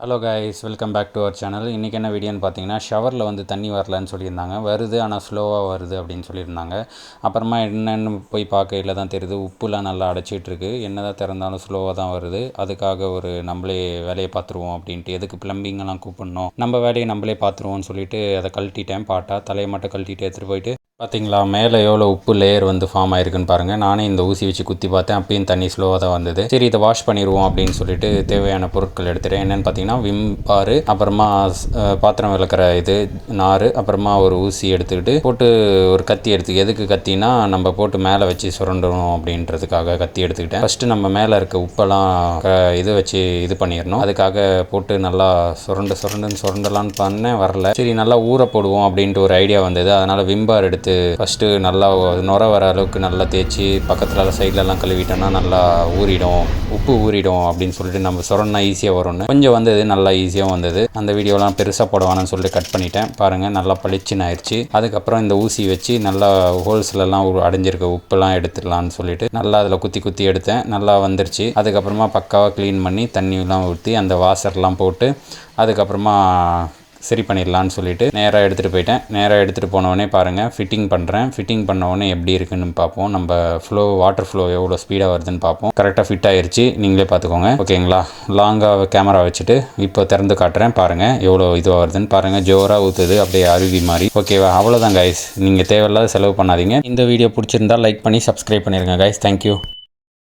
Hello guys welcome back to our channel இன்றைக்கி என்ன வீடியோன்னு பார்த்தீங்கன்னா ஷவரில் வந்து தண்ணி வரலன்னு சொல்லியிருந்தாங்க. வருது ஆனால் ஸ்லோவாக வருது அப்படின்னு சொல்லியிருந்தாங்க. அப்புறமா என்னென்னு போய் பார்க்கையில் தான் தெரியுது. உப்புலாம் நல்லா அடைச்சிட்ருக்கு. என்ன தான் திறந்தாலும் ஸ்லோவாக தான் வருது. அதுக்காக ஒரு நம்மளே வேலையை பார்த்துருவோம் அப்படின்ட்டு. எதுக்கு ப்ளம்பிங்கெல்லாம் கூப்பிடணும்? நம்ம வேலையை நம்மளே பார்த்துருவோம்னு சொல்லிட்டு அதை கழட்டிட்டேன். பாட்டா தலையை மட்டும் கழட்டிட்டு எடுத்துகிட்டு போயிட்டு பார்த்தீங்களா மேலே எவ்வளோ உப்பு லேயர் வந்து ஃபார்ம் ஆயிருக்குன்னு பாருங்கள் நானே இந்த ஊசி வச்சு குத்தி பார்த்தேன். அப்பயும் தண்ணி ஸ்லோவாக தான் வந்தது. சரி இதை வாஷ் பண்ணிடுவோம் அப்படின்னு சொல்லிட்டு தேவையான பொருட்கள் எடுத்துகிட்டேன் என்னென்னு பார்த்தீங்கன்னா விம் பாரு அப்புறமா பாத்திரம் விளக்குற இது நார் அப்புறமா ஒரு ஊசி எடுத்துக்கிட்டு போட்டு ஒரு கத்தி எடுத்து எதுக்கு கத்தினா நம்ம போட்டு மேலே வச்சு சுரண்டணும் அப்படின்றதுக்காக கத்தி எடுத்துக்கிட்டேன். ஃபஸ்ட்டு நம்ம மேலே இருக்க உப்பெல்லாம் இது வச்சு இது பண்ணிடணும். அதுக்காக போட்டு நல்லா சுரண்டு சுரண்டுன்னு சுரண்டலான்னு பண்ணேன் வரல. சரி நல்லா ஊற போடுவோம் அப்படின்ட்டு ஒரு ஐடியா வந்தது. அதனால் விம்பார் எடுத்து ஃபஸ்ட்டு நல்லா நுர வர அளவுக்கு நல்லா தேய்ச்சி பக்கத்தில் சைட்லலாம் கழுவிட்டோன்னா நல்லா ஊறிடும் உப்பு ஊறிடும் அப்படின்னு சொல்லிட்டு நம்ம சுரண்டா ஈஸியாக வரும்னு கொஞ்சம் வந்தது நல்லா ஈஸியாக வந்தது. அந்த வீடியோலாம் பெருசாக போடவானு சொல்லிட்டு கட் பண்ணிட்டேன். பாருங்கள் நல்லா பளிச்சுன்னு ஆயிடுச்சு அதுக்கப்புறம் இந்த ஊசி வச்சு நல்லா ஹோல்ஸ்லலாம் அடைஞ்சிருக்க உப்புலாம் எடுத்துடலான்னு சொல்லிட்டு நல்லா அதில் குத்தி குத்தி எடுத்தேன். நல்லா வந்துருச்சு. அதுக்கப்புறமா பக்காவாக க்ளீன் பண்ணி தண்ணியெலாம் ஊற்றி அந்த வாசர்லாம் போட்டு அதுக்கப்புறமா சரி பண்ணிடலான்னு சொல்லிட்டு நேராக எடுத்துகிட்டு போயிட்டேன். நேராக எடுத்துகிட்டு போனவொடனே பாருங்கள் ஃபிட்டிங் பண்ணுறேன் ஃபிட்டிங் பண்ணவொடனே எப்படி இருக்குன்னு பார்ப்போம். நம்ம ஃப்ளோ வாட்டர் ஃப்ளோ எவ்வளோ ஸ்பீடாக வருதுன்னு பார்ப்போம். கரெக்டாக ஃபிட் ஆயிடுச்சு நீங்களே பார்த்துக்கோங்க. ஓகேங்களா லாங்காக கேமரா வச்சுட்டு இப்போ திறந்து காட்டுறேன். பாருங்கள் எவ்வளோ இதுவாக வருதுன்னு. பாருங்கள் ஜோராக ஊற்றுது அப்படியே அருவி மாதிரி ஓகேவா அவ்வளோதான் கைஸ் நீங்கள் தேவையில்லாத செலவு பண்ணாதீங்க. இந்த வீடியோ பிடிச்சிருந்தா லைக் பண்ணி சப்ஸ்கிரைப் பண்ணிடுங்க கைஸ் தேங்க்யூ